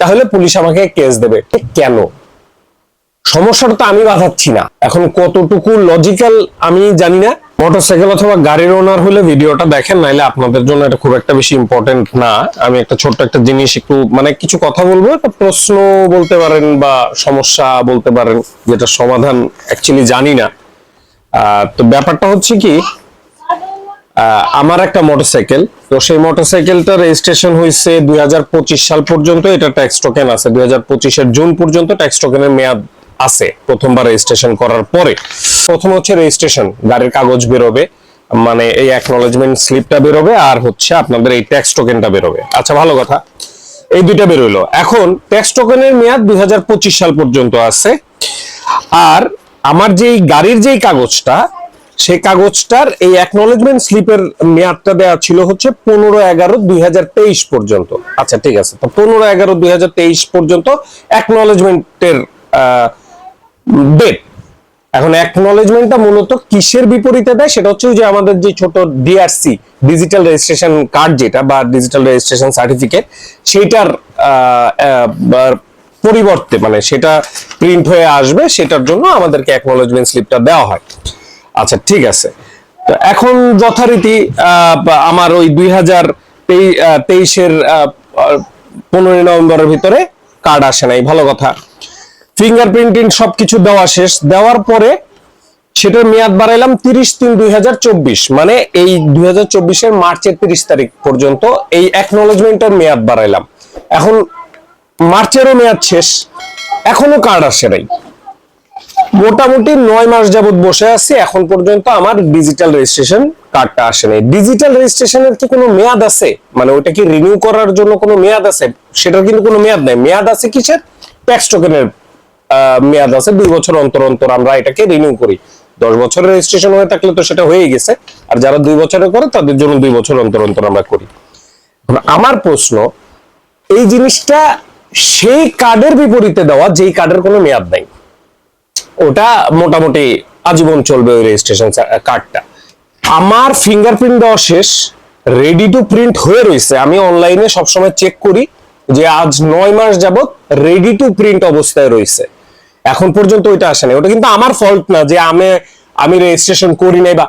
তাহলে পুলিশ আমাকে কেস দেবে। কেন? সমস্যাটা তো আমি বাঁধাচ্ছি না। এখন কতটুকু লজিক্যাল আমি জানি না। মোটরসাইকেল অথবা গাড়ির ওনার হলে ভিডিওটা দেখেন নাইলে আপনাদের জন্য এটা খুব একটা বেশি ইম্পর্টেন্ট না। আমি একটা ছোট্ট একটা জিনিস একটু মানে কিছু কথা বলব, একটা প্রশ্ন বলতে পারেন বা সমস্যা বলতে পারেন, যেটা সমাধান অ্যাকচুয়ালি জানি না। তো ব্যাপারটা হচ্ছে কি আমার একটা মোটরসাইকেল। তো সেই মোটরসাইকেলটা রেজিস্ট্রেশন হয়েছে দুই সাল পর্যন্ত। এটা ট্যাক্স টোকেন আছে। দুই হাজার জুন পর্যন্ত ট্যাক্স টোকেনের মেয়াদ আছে প্রথমবার রেজিস্ট্রেশন করার পরে। প্রথম হচ্ছে রেজিস্ট্রেশন, গাড়ির কাগজ বেরোবে মানে এই অ্যাকনোলেজমেন্ট স্লিপটা বেরোবে, আর হচ্ছে আপনাদের এই ট্যাক্স টোকেনটা বেরোবে। আচ্ছা ভালো কথা। এই দুইটা বেরোইলো এখন ট্যাক্স টোকেনের মেয়াদ দুই হাজার পঁচিশ সাল পর্যন্ত আছে। আর আমার যেই গাড়ির যেই কাগজটা সেই কাগজটার এই অ্যাকনোলেজমেন্ট স্লিপের মেয়াদটা দেওয়া ছিল হচ্ছে পনেরো এগারো দুই পর্যন্ত। আচ্ছা ঠিক আছে। তো পনেরো এগারো দুই পর্যন্ত অ্যাকনোলেজমেন্টের ডেট এখন অ্যাকনোলেজমেন্টটা মূলত কিসের বিপরীতে দেয় সেটা হচ্ছে যে আমাদের যে ছোট ডিআরসি ডিজিটাল রেজিস্ট্রেশন কার্ড যেটা বা ডিজিটাল রেজিস্ট্রেশন সার্টিফিকেট আহ, পরিবর্তে মানে সেটা প্রিন্ট হয়ে আসবে সেটার জন্য আমাদেরকে অ্যাকনোলেজমেন্ট স্লিপটা দেওয়া হয়। আচ্ছা ঠিক আছে। তো এখন যথারীতি আমার ওই দুই হাজার তেইশের পনেরোই নভেম্বরের ভিতরে কার্ড আসে নাই, ভালো কথা। ফিঙ্গারপ্রিন্টিং সবকিছু দেওয়া শেষ। দেওয়ার পরে সেটার মেয়াদ বাড়াইলাম তিরিশ তিন দুই মানে এই দুই চব্বিশের মার্চের তিরিশ তারিখ পর্যন্ত এই অ্যাকনোলেজমেন্টের মেয়াদ বাড়াইলাম। এখন মার্চেরও মেয়াদ শেষ। এখনও কার্ড আসে নাই। মোটামুটি নয় মাস যাবত বসে আছি। এখন পর্যন্ত আমার ডিজিটাল রেজিস্ট্রেশন কার্ডটা আসে নাই। ডিজিটাল রেজিস্ট্রেশনের কি কোনো মেয়াদ আছে? মানে ওটা কি রিনিউ করার জন্য কোনো মেয়াদ আছে? সেটার কিন্তু কোনো মেয়াদ নেই। মেয়াদ আছে কিসের? ট্যাক্স টোকেনের মেয়াদ আছে। দুই বছর অন্তর অন্তর আমরা এটাকে রিনিউ করি। দশ বছরের রেজিস্ট্রেশন হয়ে থাকলে তো সেটা হয়ে গেছে। আর যারা দুই বছরে করে, তাদের জন্য দুই বছর অন্তর অন্তর আমরা করি। আমার প্রশ্ন, এই জিনিসটা সেই কার্ডের বিপরীতে দেওয়া, যেই কার্ডের কোনো মেয়াদ নাই। ওটা মোটামুটি আজীবন চলবে ওই রেজিস্ট্রেশন কার্ডটা আমার ফিঙ্গারপ্রিন্ট দেওয়া শেষ রেডি টু প্রিন্ট হয়ে রয়েছে আমি অনলাইনে সবসময় চেক করি যে আজ নয় মাস যাবত রেডি টু প্রিন্ট অবস্থায় রয়েছে এখন পর্যন্ত ওইটা আসেনি। ওটা কিন্তু আমার ফল্ট না যে আমি আমি রেজিস্ট্রেশন করি নাই বা,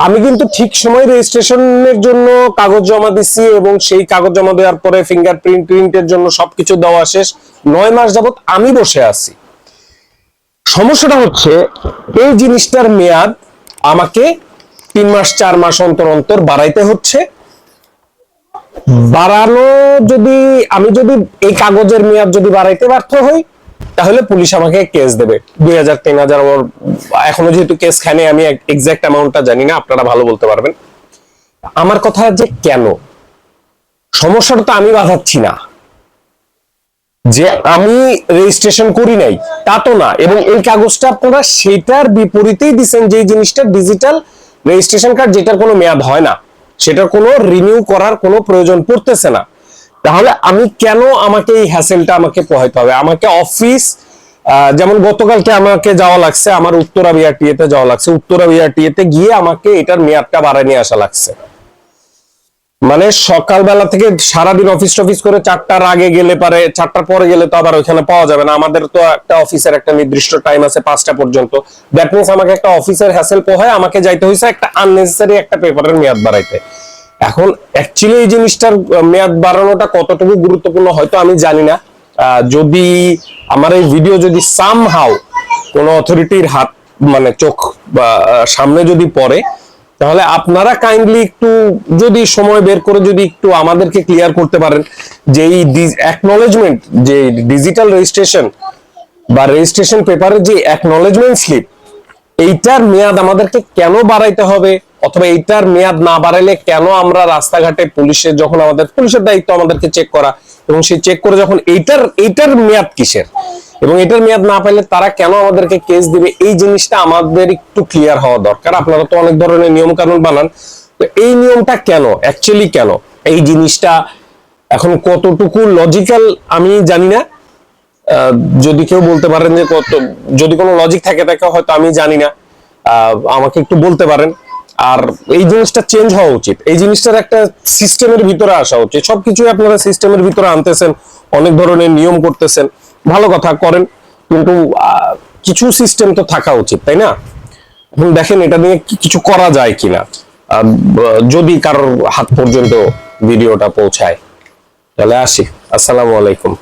আমি কিন্তু ঠিক সময় রেজিস্ট্রেশনের জন্য কাগজ জমা দিছি এবং সেই কাগজ জমা দেওয়ার পরে ফিঙ্গারপ্রিন্ট প্রিন্টের জন্য সবকিছু দেওয়া শেষ। নয় মাস যাবত আমি বসে আছি। সমস্যাটা হচ্ছে, এই জিনিসটার মেয়াদ আমাকে তিন মাস, চার মাস অন্তর অন্তর বাড়াইতে হচ্ছে। বাড়ানো যদি, আমি যদি এই কাগজের মেয়াদ যদি বাড়াইতে ব্যর্থ হই, তাহলে পুলিশ আমাকে কেস দেবে। দুই হাজার, তিন হাজার এখনও যেহেতু কেস খানে আমি এক্সাক্ট অ্যামাউন্টটা জানি না, আপনারা ভালো বলতে পারবেন। আমার কথা যে কেন? সমস্যাটা তো আমি বাঁধাচ্ছি না। যে আমি রেজিস্ট্রেশন করি নাই, তা তো না। এবং এই কাগজটা আপনারা সেটার বিপরীতেই দিচ্ছেন যে জিনিসটা ডিজিটাল রেজিস্ট্রেশন কার্ড যেটার কোনো মেয়াদ হয় না। সেটার কোনো রিনিউ করার কোনো প্রয়োজন পড়তেছে না। তাহলে আমি কেন আমাকে এই হ্যাসেলটা আমাকে পোহাইতে হবে? আমাকে অফিস যেমন গতকালকে আমাকে যাওয়া লাগছে, আমার উত্তরা বিআরটিএতে যাওয়া লাগছে, উত্তরা বিআরটিএতে গিয়ে আমাকে এটার মেয়াদটা বাড়ায় নিয়ে আসা লাগছে। মানে সকালবেলা থেকে সারাদিন অফিস টফিস করে চারটার আগে গেলে পারে, চারটার পরে গেলে তো আবার ওইখানে পাওয়া যাবে না। আমাদের তো একটা অফিসের একটা নির্দিষ্ট টাইম আছে পাঁচটা পর্যন্ত। দ্যাট মিনস আমাকে একটা অফিসের হ্যাসেল পোহায়, আমাকে যাইতে হয়েছে একটা আননেসেসারি একটা পেপারের মেয়াদ বাড়াইতে। এখন অ্যাকচুয়ালি এই জিনিসটার মেয়াদ বাড়ানোটা কতটুকু গুরুত্বপূর্ণ হয়তো আমি জানি না। যদি আমার এই ভিডিও যদি সামহাও কোনো অথরিটির হাত মানে চোখ সামনে যদি পড়ে তাহলে আপনারা কাইন্ডলি একটু যদি সময় বের করে যদি একটু আমাদেরকে ক্লিয়ার করতে পারেন যে এই অ্যাকনোলেজমেন্ট যে ডিজিটাল রেজিস্ট্রেশন বা রেজিস্ট্রেশন পেপারের যে অ্যাকনোলেজমেন্ট স্লিপ এইটার মেয়াদ আমাদেরকে কেন বাড়াইতে হবে? অথবা এইটার মেয়াদ না বাড়াইলে কেন আমরা রাস্তাঘাটে পুলিশের যখন আমাদের পুলিশের দায়িত্ব আমাদেরকে চেক করা, এবং সেই চেক করে যখন এইটার এইটার মেয়াদ কিসের? এবং এটার মেয়াদ না পাইলে তারা কেন আমাদেরকে কেস দিবে? এই জিনিসটা আমাদের একটু ক্লিয়ার হওয়া দরকার। আপনারা তো অনেক ধরনের নিয়ম কানুন বানান। তো এই নিয়মটা কেন? অ্যাকচুয়ালি কেন? এই জিনিসটা এখন কতটুকু লজিক্যাল আমি জানি না। যদি কেউ বলতে পারেন যে কত, যদি কোনো লজিক থাকে থাকে হয়তো আমি জানি না। আমাকে একটু বলতে পারেন। আর এই জিনিসটা চেঞ্জ হওয়া উচিত। এই জিনিসটার একটা সিস্টেমের ভিতরে আসা উচিত। সবকিছুই আপনারা সিস্টেমের ভিতরে আনতেছেন, অনেক ধরনের নিয়ম করতেছেন। ভালো কথা করেন, কিন্তু কিছু সিস্টেম তো থাকা উচিত, তাই না? এখন দেখেন এটা নিয়ে কিছু করা যায় কিনা। যদি কারোর হাত পর্যন্ত ভিডিওটা পৌঁছায়, তাহলে আসি। আসসালামু আলাইকুম।